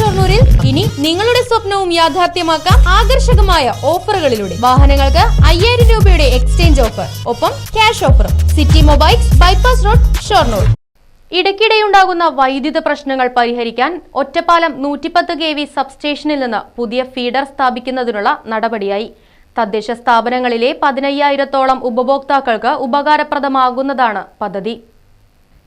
ഷൊർണൂരിൽ ഇനി നിങ്ങളുടെ സ്വപ്നവും യാഥാർത്ഥ്യമാക്കാം ആകർഷകമായ ഓഫറുകളിലൂടെ. വാഹനങ്ങൾക്ക് അയ്യായിരം രൂപയുടെ എക്സ്ചേഞ്ച് ഓഫർ ഒപ്പം ക്യാഷ് ഓഫറും. City mobiles bypass road Shoranur. ഇടയ്ക്കിടെയുണ്ടാകുന്ന വൈദ്യുത പ്രശ്നങ്ങൾ പരിഹരിക്കാൻ ഒറ്റപ്പാലം നൂറ്റിപ്പത്ത് കെ വി സബ്സ്റ്റേഷനിൽ നിന്ന് പുതിയ ഫീഡർ സ്ഥാപിക്കുന്നതിനുള്ള നടപടിയായി. തദ്ദേശ സ്ഥാപനങ്ങളിലെ പതിനയ്യായിരത്തോളം ഉപഭോക്താക്കൾക്ക് ഉപകാരപ്രദമാകുന്നതാണ് പദ്ധതി.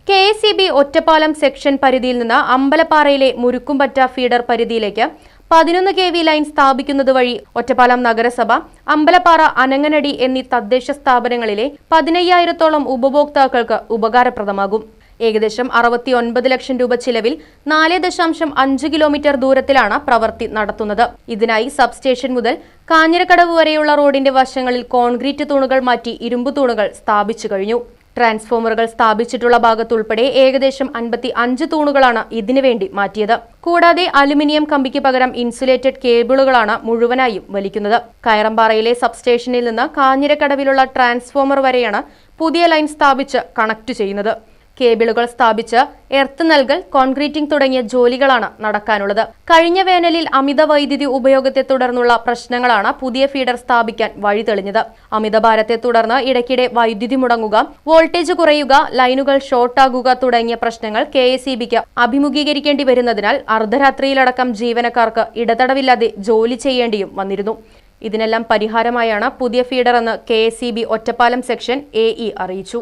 K S B Ottapalam section പരിധിയിൽ നിന്ന് അമ്പലപ്പാറയിലെ മുരുക്കുംപറ്റ ഫീഡർ പരിധിയിലേക്ക് പതിനൊന്ന് കെ വി ലൈൻ സ്ഥാപിക്കുന്നത് വഴി ഒറ്റപ്പാലം നഗരസഭ അമ്പലപ്പാറ അനങ്ങനടി എന്നീ തദ്ദേശ സ്ഥാപനങ്ങളിലെ പതിനയ്യായിരത്തോളം ഉപഭോക്താക്കൾക്ക് ഉപകാരപ്രദമാകും. ഏകദേശം അറുപത്തി ഒൻപത് ലക്ഷം രൂപ ചിലവിൽ നാല് ദശാംശം അഞ്ച് കിലോമീറ്റർ ദൂരത്തിലാണ് പ്രവൃത്തി നടത്തുന്നത്. ഇതിനായി സബ്സ്റ്റേഷൻ മുതൽ കാഞ്ഞിരക്കടവ് വരെയുള്ള റോഡിന്റെ വശങ്ങളിൽ കോൺക്രീറ്റ് തൂണുകൾ മാറ്റി ഇരുമ്പ് തൂണുകൾ സ്ഥാപിച്ചു കഴിഞ്ഞു. ട്രാൻസ്ഫോമറുകൾ സ്ഥാപിച്ചിട്ടുള്ള ഭാഗത്തുൾപ്പെടെ ഏകദേശം അൻപത്തി അഞ്ച് തൂണുകളാണ് ഇതിനുവേണ്ടി മാറ്റിയത്. കൂടാതെ അലുമിനിയം കമ്പിക്ക് പകരം ഇൻസുലേറ്റഡ് കേബിളുകളാണ് മുഴുവനായും വലിക്കുന്നത്. കയറമ്പാറയിലെ സബ്സ്റ്റേഷനിൽ നിന്ന് കാഞ്ഞിരക്കടവിലുള്ള ട്രാൻസ്ഫോമർ വരെയാണ് പുതിയ ലൈൻ സ്ഥാപിച്ച് കണക്ട് ചെയ്യുന്നത്. കേബിളുകൾ സ്ഥാപിച്ച് എർത്ത് നൽകൽ കോൺക്രീറ്റിംഗ് തുടങ്ങിയ ജോലികളാണ് നടക്കാനുള്ളത്. കഴിഞ്ഞ വേനലിൽ അമിത വൈദ്യുതി ഉപയോഗത്തെ തുടർന്നുള്ള പ്രശ്നങ്ങളാണ് പുതിയ ഫീഡർ സ്ഥാപിക്കാൻ വഴി തെളിഞ്ഞത് അമിതഭാരത്തെ തുടർന്ന് ഇടയ്ക്കിടെ വൈദ്യുതി മുടങ്ങുക വോൾട്ടേജ് കുറയുക ലൈനുകൾ ഷോർട്ടാകുക തുടങ്ങിയ പ്രശ്നങ്ങൾ കെ എസ് ഇ ബിക്ക് അഭിമുഖീകരിക്കേണ്ടി വരുന്നതിനാൽ അർദ്ധരാത്രിയിലടക്കം ജീവനക്കാർക്ക് ഇടതടവില്ലാതെ ജോലി ചെയ്യേണ്ടിയും വന്നിരുന്നു. ഇതിനെല്ലാം പരിഹാരമായാണ് പുതിയ ഫീഡർ എന്ന് കെ ഒറ്റപ്പാലം സെക്ഷൻ എ അറിയിച്ചു.